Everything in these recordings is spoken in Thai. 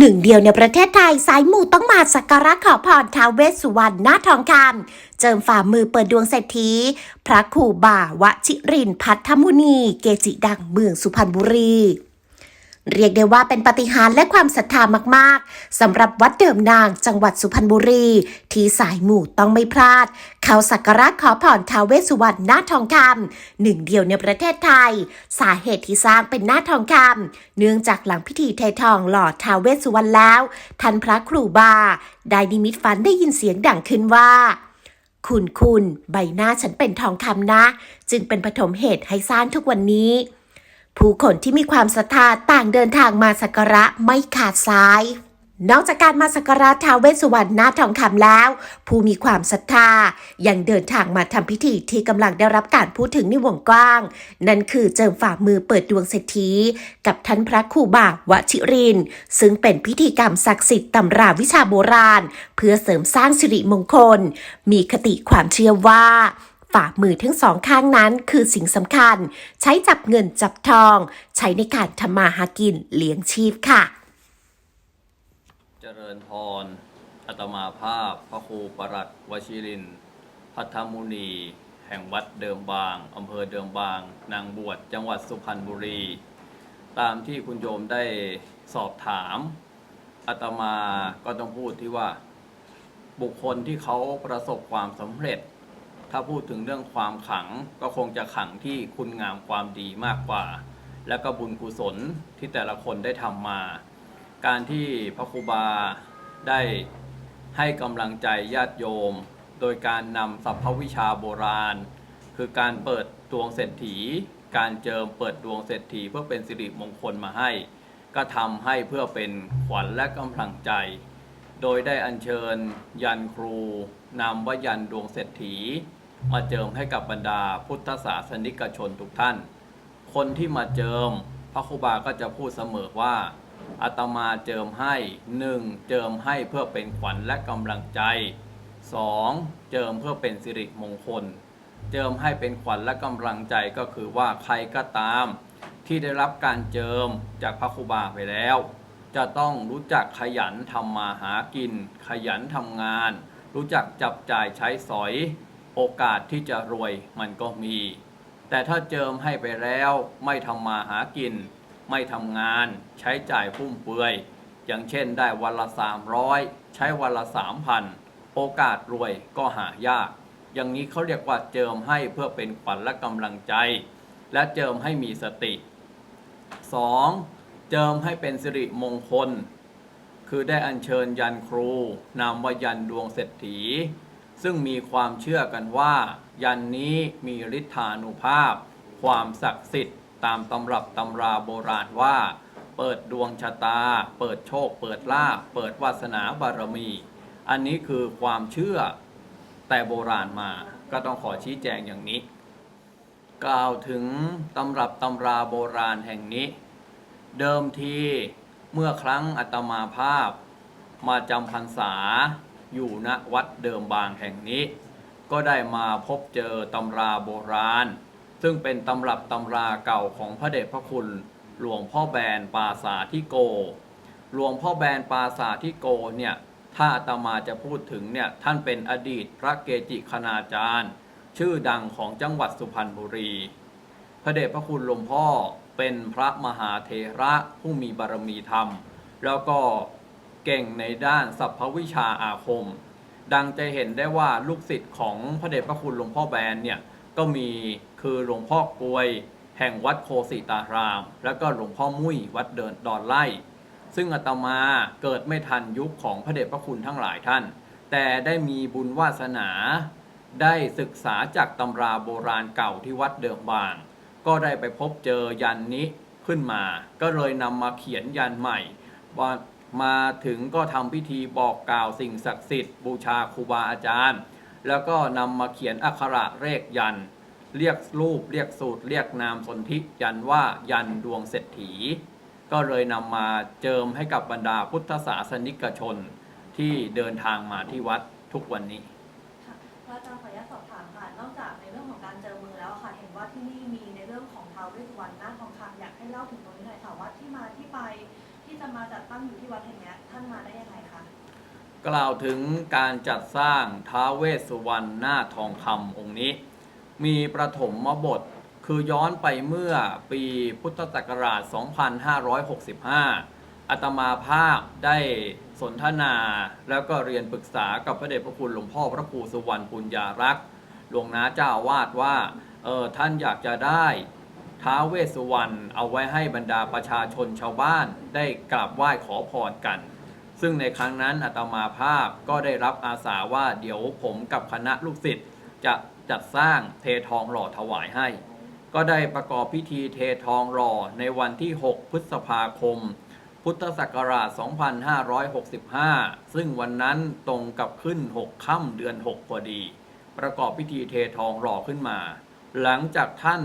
หนึ่งเดียวในประเทศไทยสายมูต้องมาสักการะขอพรท้าวเวสสุวรรณหน้าทองคำเจิมฝ่ามือเปิดดวงเศรษฐี พระครูบ่าวชิรินพัทธมุนี เกจิดังเมืองสุพรรณบุรี เรียกได้ว่าเป็นปฏิหารและความศรัทธามากๆสำหรับวัดเดิมนางจังหวัดสุพรรณบุรี ที่สายหมู่ต้องไม่พลาด เขาสักการะขอพรท้าวเวสสุวรรณหน้าทองคำหนึ่งเดียวในประเทศไทย สาเหตุที่สร้างเป็นหน้าทองคำเนื่องจากหลังพิธีเททองหล่อท้าวเวสสุวรรณแล้วท่านพระครูบา ได้นิมิตฝันได้ยินเสียงดังขึ้นว่าคุณคุณใบหน้าฉันเป็นทองคำนะ จึงเป็นปฐมเหตุให้สร้างทุกวันนี้ ผู้คนที่มีความศรัทธาต่างเดินทางมาสักการะไม่ขาดสาย นอกจากการมาสักการะท้าวเวสสุวรรณหน้าทองคำแล้ว ผู้มีความศรัทธายังเดินทางมาทำพิธีที่กำลังได้รับการพูดถึงในวงกว้าง นั่นคือเจิมฝ่ามือเปิดดวงเศรษฐีกับท่านพระครูบาวชิริน ซึ่งเป็นพิธีกรรมศักดิ์สิทธิ์ตำราวิชาโบราณ เพื่อเสริมสร้างสิริมงคล มีคติความเชื่อว่า ฝ่ามือทั้งสองข้างนั้นคือสิ่งสำคัญ ใช้จับเงินจับทอง ใช้ในการทำมาหากินเลี้ยงชีพค่ะ เจริญพรอัตมาภาพ พระครูประหลัดวชิรินพัทธมุนี แห่งวัดเดิมบางอำเภอเดิมบาง นางบวชจังหวัดสุพรรณบุรี ตามที่คุณโยมได้สอบถามอาตมาก็ต้องพูดที่ว่า บุคคลที่เขาประสบความสำเร็จ ถ้าพูดถึงเรื่องความขังก็คงจะขังที่คุณงามความดีมากกว่า และก็บุญกุศลที่แต่ละคนได้ทำมา การที่พระครูบาได้ให้กำลังใจญาติโยม โดยการนำสัพพวิชาโบราณ คือการเปิดดวงเศรษฐี การเจิมเปิดดวงเศรษฐีเพื่อเป็นสิริมงคลมาให้ ก็ทำให้เพื่อเป็นขวัญและกำลังใจ โดยได้อัญเชิญ ยันครูนำว่ายันดวงเศรษฐี มาเจิมให้กับบรรดาพุทธศาสนิกชนทุกท่าน คนที่มาเจิมพระครูบาก็จะพูดเสมอว่าอาตมาเจิมให้หนึ่งเจิมให้เพื่อเป็นขวัญและกำลังใจสองเจิมเพื่อเป็นสิริมงคล เจิมให้เป็นขวัญและกำลังใจก็คือว่าใครก็ตาม ที่ได้รับการเจิมจากพระครูบาไปแล้ว จะต้องรู้จักขยันทำมาหากิน ขยันทำงาน รู้จักจับจ่ายใช้สอย โอกาสที่จะรวยมันก็มี แต่ถ้าเจิมให้ไปแล้วไม่ทำมาหากิน ไม่ทำงานใช้จ่ายฟุ่มเฟือย อย่างเช่นได้วันละ 300 ใช้วันละ 3,000 โอกาสรวยก็หายาก อย่างนี้เขาเรียกว่าเจิมให้เพื่อเป็นขวัญและกำลังใจ และเจิมให้มีสติ 2. เจิมให้เป็นสิริมงคล คือได้อัญเชิญยันครูนามว่ายันดวงเศรษฐี ซึ่งมีความเชื่อกันว่า ยันนี้มีฤทธานุภาพ ความศักดิ์สิทธิ์ตามตำรับตำราโบราณว่า เปิดดวงชะตา เปิดโชค เปิดลาภเปิดวาสนาบารมี อันนี้คือความเชื่อแต่โบราณมาก็ต้องขอชี้แจงอย่างนี้ กล่าวถึงตำรับตำราโบราณแห่งนี้ เดิมทีเมื่อครั้งอาตมาภาพมาจำพรรษา อยู่ณวัดเดิมบางแห่งนี้ ก็ได้มาพบเจอตำราโบราณ ซึ่งเป็นตำรับตำราเก่าของพระเดชพระคุณ หลวงพ่อแบนปาสาธิโก หลวงพ่อแบนปาสาธิโกเนี่ยถ้าอาตมาจะพูดถึงเนี่ยท่านเป็นอดีตพระเกจิคณาจารย์ ชื่อดังของจังหวัดสุพรรณบุรี พระเดชพระคุณหลวงพ่อเป็นพระมหาเถระผู้มีบารมีธรรม แล้วก็ เก่งในด้านสัพพวิชาอาคม ดังจะเห็นได้ว่าลูกศิษย์ของพระเดชพระคุณหลวงพ่อแบนเนี่ยก็มีคือหลวงพ่อกวย แห่งวัดโคสิตาราม แล้วก็หลวงพ่อมุ้ยวัดเดินดอนไล่ ซึ่งอาตมาเกิดไม่ทันยุคของพระเดชพระคุณทั้งหลายท่าน แต่ได้มีบุญวาสนา ได้ศึกษาจากตำราโบราณเก่าที่วัดเดิมบาง ก็ได้ไปพบเจอยันนี้ขึ้นมา ก็เลยนำมาเขียนยันใหม่ว่า มาถึงก็ทำพิธีบอกกล่าวสิ่งศักดิ์สิทธิ์บูชาครูบาอาจารย์ แล้วก็นำมาเขียนอักขระเลขยัน เรียกรูปเรียกสูตร เรียกนามสนธิยันว่ายันดวงเศรษฐี ก็เลยนำมาเจิมให้กับบรรดาพุทธศาสนิกชนที่เดินทางมาที่วัดทุกวันนี้ จะมาจัดตั้งอยู่ที่วัดแห่งเนี้ยท่านมาได้ยังไงคะกล่าวถึงการจัดสร้างท้าวเวสสุวรรณหน้าทองคำองค์นี้ มีประถมมบทคือย้อนไปเมื่อปีพุทธศักราช 2565 อาตมาภาพได้สนทนาแล้วก็เรียนปรึกษากับพระเดชพระคุณหลวงพ่อพระครูสุวรรณปุญญารักษ์หลวงนาเจ้าวาดว่าเออท่านอยากจะได้ ท้าเวสสุวรรณเอาไว้ให้บรรดาประชาชนชาวบ้านได้กราบไหว้ขอพรกัน ซึ่งในครั้งนั้นอาตมาภาพก็ได้รับอาสาว่าเดี๋ยวผมกับคณะลูกศิษย์จะจัดสร้างเททองหล่อถวายให้ ก็ได้ประกอบพิธีเททองหล่อในวันที่ 6 พฤษภาคม พุทธศักราช 2565 ซึ่งวันนั้นตรงกับขึ้น 6 ค่ำเดือน 6 พอดี ประกอบพิธีเททองหล่อขึ้นมา หลังจากท่าน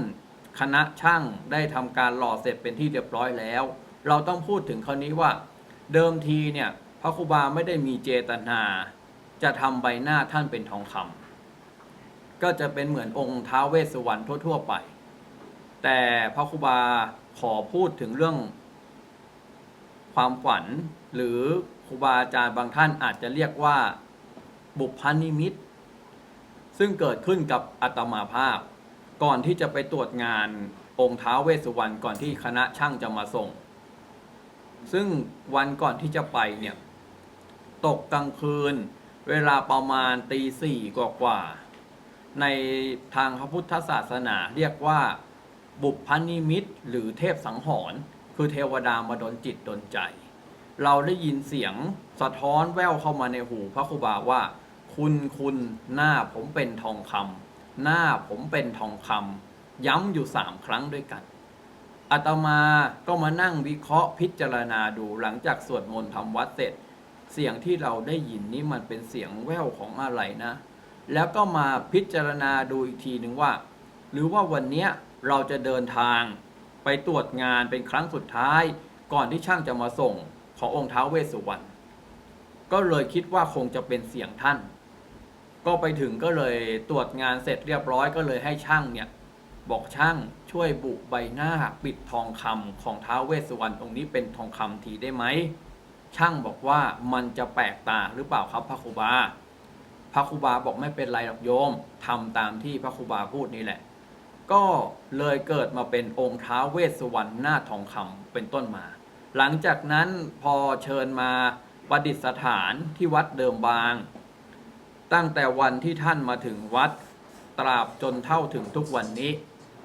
คณะช่างได้ทำการหล่อเสร็จเป็นที่เรียบร้อยแล้ว เราต้องพูดถึงคราวนี้ว่า เดิมทีเนี่ยพระครูบาไม่ได้มีเจตนา จะทำใบหน้าท่านเป็นทองคำก็จะเป็นเหมือนองค์ท้าวเวสสุวรรณทั่ว ๆ ไป แต่พระครูบาขอพูดถึงเรื่อง ความฝันหรือครูบาอาจารย์บางท่านอาจจะเรียกว่าบุพนิมิตซึ่งเกิดขึ้นกับอาตมาภาพ ก่อนที่จะไปตรวจงานองค์ท้าเวสสุวรรณก่อนที่คณะช่างจะมาส่ง ซึ่งวันก่อนที่จะไปเนี่ย ตกกลางคืน เวลาประมาณตีสี่กว่าๆในทางพระพุทธศาสนาเรียกว่าบุพนิมิตหรือเทพสังหรณ์คือเทวดามาดนจิตดนใจ เราได้ยินเสียงสะท้อนแว่วเข้ามาในหูพระครูบาว่า คุณคุณหน้าผมเป็นทองคำ หน้าผมเป็นทองคำย้ำอยู่สามครั้งด้วยกันอาตมาก็มานั่งวิเคราะห์พิจารณาดูหลังจากสวดมนต์ทำวัดเสร็จ เสียงที่เราได้ยินนี่มันเป็นเสียงแว่วของอะไรนะ แล้วก็มาพิจารณาดูอีกทีหนึ่งว่า หรือว่าวันนี้เราจะเดินทางไปตรวจงานเป็นครั้งสุดท้าย ก่อนที่ช่างจะมาส่งขององค์ท้าวเวสสุวรรณก็เลยคิดว่าคงจะเป็นเสียงท่าน ก็ไปถึงก็เลยตรวจงานเสร็จเรียบร้อยก็เลยให้ช่างเนี่ย บอกช่างช่วยบุใบหน้าปิดทองคำของท้าวเวสสุวรรณตรงนี้เป็นทองคำทีได้ไหมช่างบอกว่ามันจะแปลกตาหรือเปล่าครับพระครูบาพระครูบาบอกไม่เป็นไรหรอกโยมทำตามที่พระครูบาพูดนี่แหละ ก็เลยเกิดมาเป็นองค์ท้าวเวสสุวรรณหน้าทองคำเป็นต้นมา หลังจากนั้นพอเชิญมาประดิษฐานที่วัดเดิมบาง ตั้งแต่วันที่ท่านมาถึงวัด ตราบจนเท่าถึงทุกวันนี้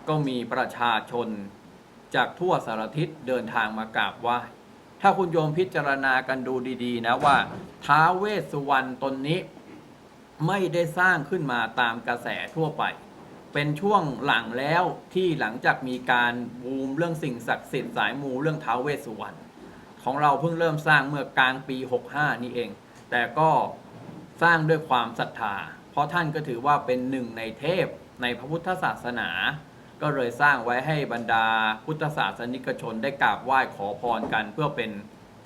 ก็มีประชาชน จากทั่วสารทิศเดินทางมากราบไหว้ถ้าคุณโยมพิจารณากันดูดี ๆ นะว่าท้าวเวสสุวรรณตนนี้ ไม่ได้สร้างขึ้นมาตามกระแสทั่วไป เป็นช่วงหลังแล้วที่หลังจากมีการบูมเรื่องสิ่งศักดิ์สิทธิ์สายมูเรื่องท้าวเวสสุวรรณของเราเพิ่งเริ่มสร้างเมื่อกลางปี 65 นี่เอง แต่ก็ สร้างด้วยความศรัทธา เพราะท่านก็ถือว่าเป็นหนึ่งในเทพในพระพุทธศาสนา ก็เลยสร้างไว้ให้บรรดาพุทธศาสนิกชนได้กราบไหว้ขอพรกัน เพื่อเป็น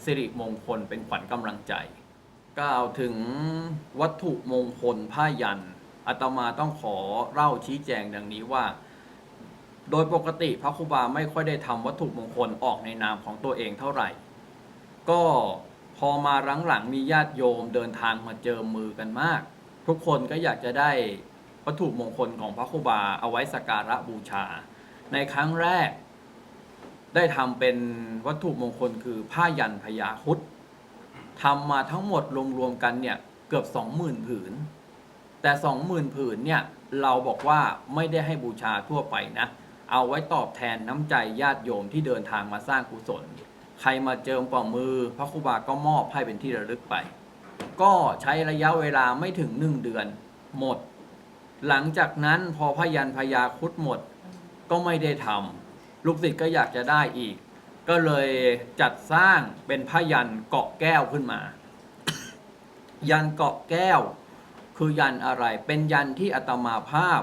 สิริมงคลเป็นขวัญกำลังใจกล่าวถึงวัตถุมงคลผ้ายันอาตมาต้องขอเล่าชี้แจงดังนี้ว่า โดยปกติพระครูบาไม่ค่อยได้ทำวัตถุมงคลออกในนามของตัวเองเท่าไหร่ ก็ พอมาหลังๆมีญาติโยมเดินทางมาเจอมือกันมาก ทุกคนก็อยากจะได้วัตถุมงคลของพระครูบาเอาไว้สักการะบูชา ในครั้งแรก ได้ทำเป็นวัตถุมงคลคือผ้ายันพญาครุดทำมาทั้งหมดรวมๆกันเนี่ยเกือบ 20,000 ผืน แต่ 20,000 ผืนเนี่ยเราบอกว่าไม่ได้ให้บูชาทั่วไปนะ เอาไว้ตอบแทนน้ำใจญาติโยมที่เดินทางมาสร้างกุศล ใครมาเจิมป่อมือ พระครูบาก็มอบให้เป็นที่ระลึกไป ก็ใช้ระยะเวลาไม่ถึงหนึ่งเดือนหมด หลังจากนั้นพอพยันพยาคุดหมด ก็ไม่ได้ทำลูกศิษย์ก็อยากจะได้อีก ก็เลยจัดสร้างเป็นพยันเกาะแก้วขึ้นมา ยันเกาะแก้ว คือยันอะไรเป็นยันที่อาตมาภาพ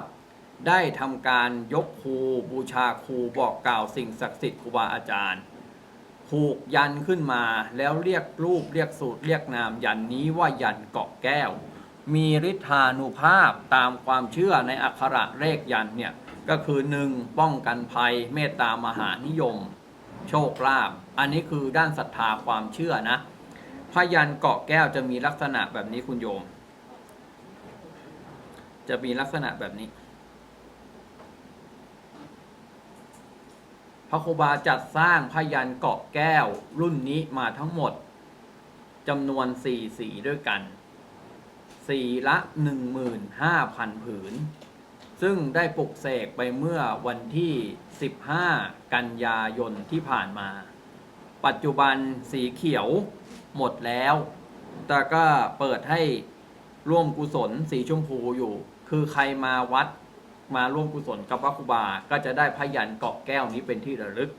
ได้ทำการยกครูบูชาครูบอกกล่าวสิ่งศักดิ์สิทธิ์ครูบาอาจารย์ ผูกยันขึ้นมาแล้วเรียกรูปเรียกสูตรเรียกนามยันนี้ว่ายันเกาะแก้ว มีฤทธานุภาพตามความเชื่อในอักขระเลขยันเนี่ยก็คือหนึ่งป้องกันภัยเมตตามหานิยม โชคลาภอันนี้คือด้านศรัทธาความเชื่อนะพยันเกาะแก้วจะมีลักษณะแบบนี้คุณโยม จะมีลักษณะแบบนี้ พระครูบาจัดสร้างพยันเกาะแก้วรุ่นนี้มาทั้งหมดจำนวนสี่สีด้วยกัน สีละ15,000ผืน ซึ่งได้ปลุกเสกไปเมื่อวันที่15กันยายนที่ผ่านมา ปัจจุบันสีเขียวหมดแล้ว แต่ก็เปิดให้ร่วมกุศลสีชมพูอยู่ คือใครมาวัด มาร่วมกุศลกับพระครูบา ก็จะได้พยันเกาะแก้วนี้เป็นที่ระลึก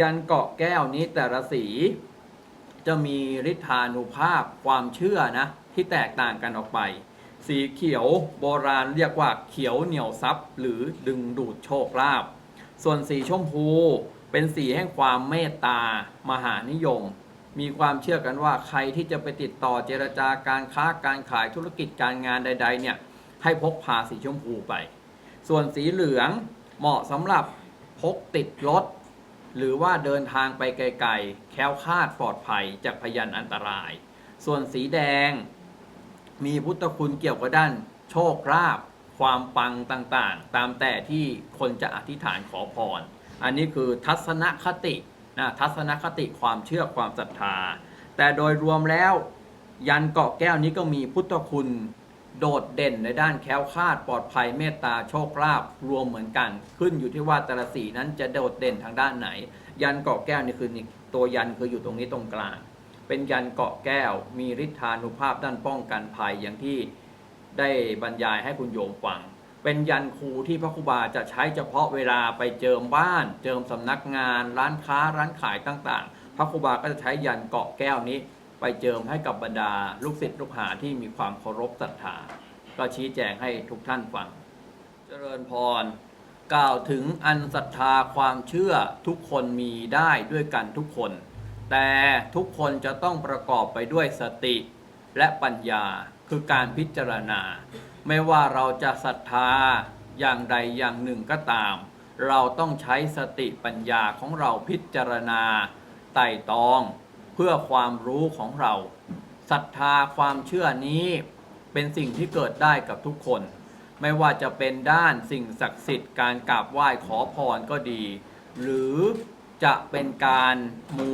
ยันเกาะแก้วนี้แต่ละสีจะมีฤทธานุภาพความเชื่อนะที่แตกต่างกันออกไป สีเขียวโบราณเรียกว่าเขียวเหนียวซับหรือดึงดูดโชคลาภ ส่วนสีชมพูเป็นสีแห่งความเมตตามหานิยม มีความเชื่อกันว่าใครที่จะไปติดต่อเจรจาการค้าการขายธุรกิจการงานใด ๆ เนี่ยให้พกพาสีชมพูไป ส่วนสีเหลืองเหมาะสำหรับพกติดรถ หรือว่าเดินทางไปไกลๆ แคล้วคลาดปลอดภัยจากพยันอันตราย ส่วนสีแดง มีพุทธคุณเกี่ยวกับด้าน โชคลาภความปังต่างๆ ตามแต่ที่คนจะอธิษฐานขอพร อันนี้คือทัศนคตินะทัศนคติความเชื่อความศรัทธา แต่โดยรวมแล้วยันเกาะแก้วนี้ก็มีพุทธคุณ โดดเด่นในด้านแคล้วคลาดปลอดภัยเมตตาโชคลาภรวมเหมือนกัน ขึ้นอยู่ที่ว่าแต่ละสีนั้นจะโดดเด่นทางด้านไหน ยันเกาะแก้วนี่คือตัวยันคืออยู่ตรงนี้ตรงกลาง เป็นยันเกาะแก้ว มีฤทธานุภาพด้านป้องกันภัยอย่างที่ได้บรรยายให้คุณโยมฟัง เป็นยันครูที่พระครูบาจะใช้เฉพาะเวลาไปเจิมบ้าน เจิมสำนักงาน ร้านค้าร้านขายต่างๆ พระครูบาก็จะใช้ยันเกาะแก้วนี้ ไปเจิมให้กับบรรดาลูกศิษย์ลูกหาที่มีความเคารพศรัทธาก็ชี้แจงให้ทุกท่านฟัง เจริญพร กล่าวถึงอันศรัทธาความเชื่อทุกคนมีได้ด้วยกันทุกคน แต่ทุกคนจะต้องประกอบไปด้วยสติและปัญญาคือการพิจารณา ไม่ว่าเราจะศรัทธาอย่างใดอย่างหนึ่งก็ตาม เราต้องใช้สติปัญญาของเราพิจารณาไต่ตอง พื่อความรู้ของเราศรัทธาความเชื่อนี้เป็นสิ่งที่เกิดได้กับทุกคน ไม่ว่าจะเป็นด้านสิ่งศักดิ์สิทธิ์การกราบไหว้ขอพรก็ดี หรือจะเป็นการมู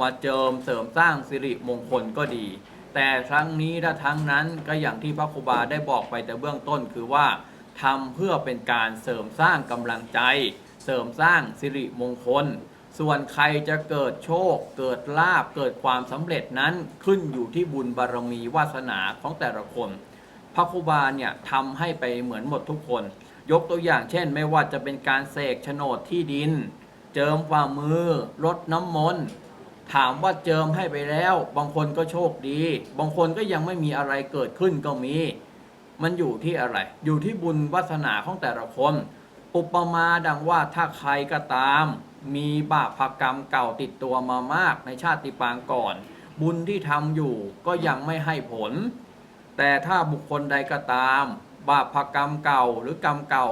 มาเจิมเสริมสร้างสิริมงคลก็ดี แต่ครั้งนี้และทั้งนั้นก็อย่างที่พระครูบาได้บอกไปแต่เบื้องต้นคือว่าทำเพื่อเป็นการเสริมสร้างกำลังใจ เสริมสร้างสิริมงคล ส่วนใครจะเกิดโชค เกิดลาบ เกิดความสำเร็จนั้นขึ้นอยู่ที่บุญบารมีวาสนาของแต่ละคน พระครูบาเนี่ยทำให้ไปเหมือนหมดทุกคน ยกตัวอย่างเช่น ไม่ว่าจะเป็นการเสกโฉนดที่ดิน เจิมฝ่ามือรดน้ำมนต์ถามว่าเจิมให้ไปแล้ว บางคนก็โชคดี บางคนก็ยังไม่มีอะไรเกิดขึ้นก็มี มันอยู่ที่อะไร อยู่ที่บุญวาสนาของแต่ละคน อุปมาดังว่าถ้าใครก็ตาม มีบาปกรรมเก่าติดตัวมามากในชาติปางก่อน บุญที่ทำอยู่ก็ยังไม่ให้ผล แต่ถ้าบุคคลใดก็ตาม บาปกรรมเก่าหรือกรรมเก่า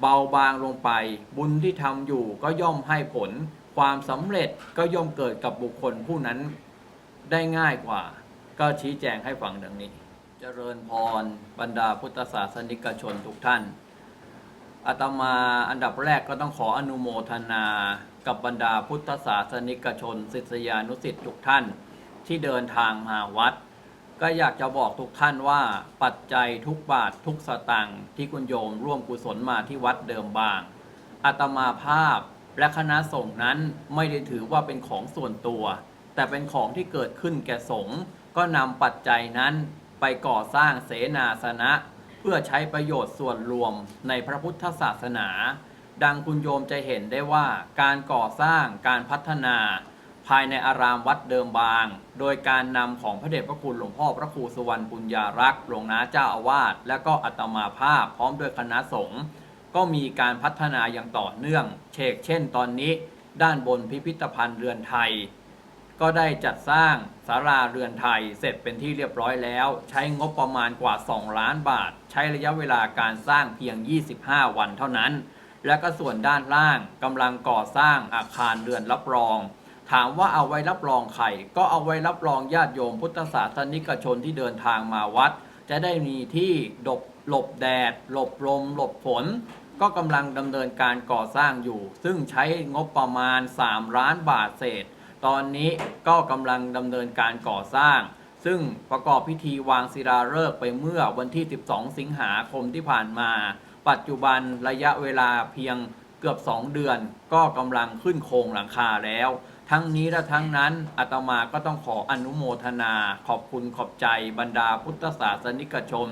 เบาบางลงไป บุญที่ทำอยู่ก็ย่อมให้ผล ความสำเร็จก็ย่อมเกิดกับบุคคลผู้นั้นได้ง่ายกว่า ก็ชี้แจงให้ฟังดังนี้ เจริญพรบรรดาพุทธศาสนิกชนทุกท่าน อาตมาอันดับแรกก็ต้องขออนุโมทนากับบรรดาพุทธศาสนิกชนศิษยานุศิษย์ทุกท่านที่เดินทางมาวัด ก็อยากจะบอกทุกท่านว่าปัจจัยทุกบาททุกสตังค์ที่คุณโยมร่วมกุศลมาที่วัดเดิมบางอาตมาภาพและคณะสงฆ์นั้นไม่ได้ถือว่าเป็นของส่วนตัว แต่เป็นของที่เกิดขึ้นแก่สงฆ์ก็นำปัจจัยนั้นไปก่อสร้างเสนาสนะ เพื่อใช้ประโยชน์ส่วนรวมในพระพุทธศาสนา ดังคุณโยมจะเห็นได้ว่าการก่อสร้างการพัฒนา ภายในอารามวัดเดิมบาง โดยการนำของพระเดชพระคุณหลวงพ่อพระครูสุวรรณปุญญารักษ์หลวงนาเจ้าอาวาสและก็อัตมาภาพพร้อมด้วยคณะสงฆ์ก็มีการพัฒนาอย่างต่อเนื่อง เชกเช่น ตอนนี้ ด้านบนพิพิธภัณฑ์เรือนไทย ก็ได้จัดสร้างศาลาเรือนไทยเสร็จเป็นที่เรียบร้อยแล้ว ใช้งบประมาณกว่า 2 ล้านบาท ใช้ระยะเวลาการสร้างเพียง 25 วันเท่านั้น และก็ส่วนด้านล่างกำลังก่อสร้างอาคารเรือนรับรอง ถามว่าเอาไว้รับรองใครก็เอาไว้รับรองญาติโยมพุทธศาสนิกชนที่เดินทางมาวัด จะได้มีที่หลบหลบแดด หลบลม หลบฝนก็กำลังดำเนินการก่อสร้างอยู่ ซึ่งใช้งบประมาณ 3 ล้านบาทเศษ ตอนนี้ก็กำลังดำเนินการก่อสร้าง ซึ่งประกอบพิธีวางศิลาฤกษ์ไปเมื่อวันที่ 12 สิงหาคมที่ผ่านมา ปัจจุบันระยะเวลาเพียงเกือบ 2 เดือน ก็กำลังขึ้นโครงหลังคาแล้ว ทั้งนี้และทั้งนั้นอาตมาก็ต้องขออนุโมทนา ขอบคุณขอบใจบรรดาพุทธศาสนิกชน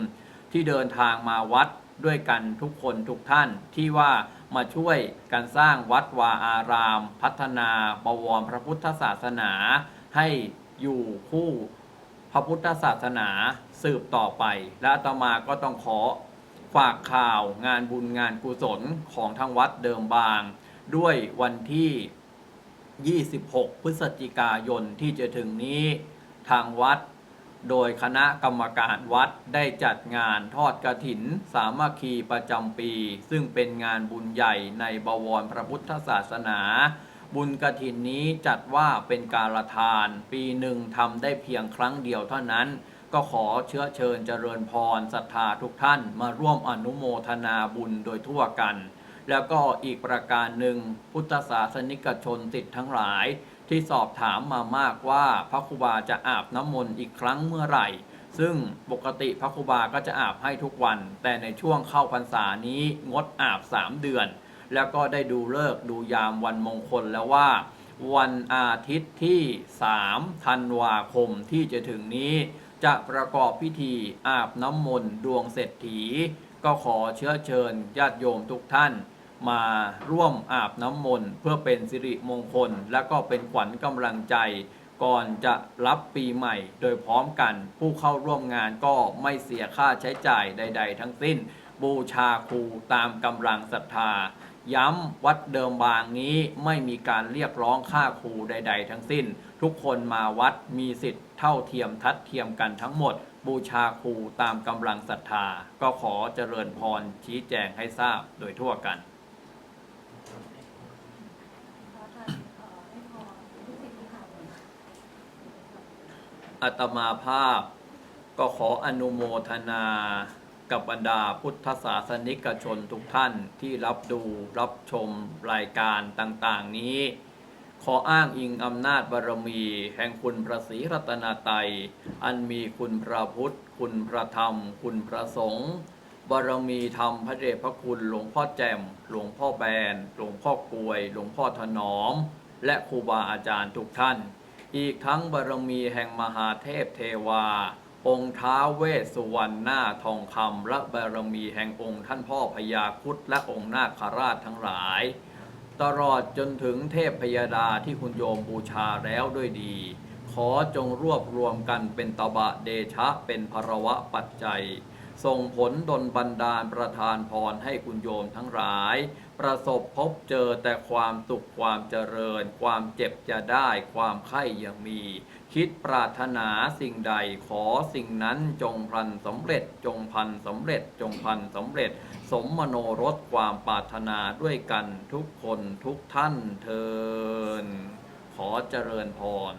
ที่เดินทางมาวัดด้วยกันทุกคนทุกท่านที่ว่า มาช่วยกันสร้างวัดวาอาราม พัฒนาบวรพระพุทธศาสนา ให้อยู่คู่พระพุทธศาสนาสืบต่อไป และอาตมาก็ต้องขอฝากข่าวงานบุญงานกุศลของทางวัดเดิมบาง ด้วยวันที่ 26 พฤศจิกายนที่จะถึงนี้ทางวัด โดยคณะกรรมการวัดได้จัดงานทอดกระถิน สามัคคีประจำปี ซึ่งเป็นงานบุญใหญ่ในบวรพระพุทธศาสนา บุญกระถินนี้จัดว่าเป็นการลทาน ปีหนึ่งทำได้เพียงครั้งเดียวเท่านั้น ก็ขอเชื้อเชิญเจริญพรศรัทธาทุกท่านมาร่วมอนุโมทนาบุญโดยทั่วกัน แล้วก็อีกประการหนึ่งพุทธศาสนิกชนติดทั้งหลาย ที่สอบถามมามากว่าพระครูบาจะอาบน้ำมนต์อีกครั้งเมื่อไหร่ ซึ่งปกติพระครูบาก็จะอาบให้ทุกวัน แต่ในช่วงเข้าพรรษานี้งดอาบ 3 เดือน แล้วก็ได้ดูเลิกดูยามวันมงคลแล้วว่า วันอาทิตย์ที่ 3 ธันวาคมที่จะถึงนี้ จะประกอบพิธีอาบน้ำมนต์ดวงเศรษฐี ก็ขอเชื้อเชิญญาติโยมทุกท่าน มาร่วมอาบน้ำมนต์เพื่อเป็นสิริมงคล และก็เป็นขวัญกำลังใจ ก่อนจะรับปีใหม่ โดยพร้อมกัน ผู้เข้าร่วมงานก็ไม่เสียค่าใช้จ่ายใด ๆ ทั้งสิ้น บูชาครูตามกำลังศรัทธา ย้ำวัดเดิมบางนี้ไม่มีการเรียกร้องค่าครูใด ๆ ทั้งสิ้น ทุกคนมาวัดมีสิทธิ์เท่าเทียมทัดเทียมกันทั้งหมดบูชาครูตามกำลังศรัทธา ก็ขอเจริญพรชี้แจงให้ทราบโดยทั่วกัน พระอาจารย์เอ่อให้พรทุกสิ่งที่ทำ อัตมาภาพ ก็ขออนุโมทนากับบรรดาพุทธศาสนิกชนทุกท่านที่รับดูรับชมรายการต่างๆนี้ ขออ้างอิงอำนาจบารมี แห่งคุณพระศรีรัตนตรัยอันมีคุณพระพุทธ คุณพระธรรม คุณพระสงฆ์บารมีธรรมพระเดชพระคุณหลวงพ่อแจ่ม หลวงพ่อแบน หลวงพ่อกลวย หลวงพ่อถนอม และครูบาอาจารย์ทุกท่าน อีกทั้งบารมีแห่งมหาเทพเทวา องค์ท้าเวสสุวรรณหน้าทองคำและบารมีแห่งองค์ท่านพ่อพญาคุดและองค์นาคราชทั้งหลาย ตลอดจนถึงเทพพยดาที่คุณโยมบูชาแล้วด้วยดี ขอจงรวบรวมกันเป็นตบะเดชะเป็นภรวะปัจจัย ส่งผลดลบันดาลประทานพรให้คุณโยมทั้งหลาย ประสบพบเจอแต่ความสุขความเจริญ ความเจ็บจะได้ความไข่ยังมี คิดปรารถนาสิ่งใดขอสิ่งนั้นจงพันสำเร็จจงพันสำเร็จจงพันสำเร็จ สมมโนรสความปรารถนาด้วยกันทุกคนทุกท่านเทินขอเจริญพร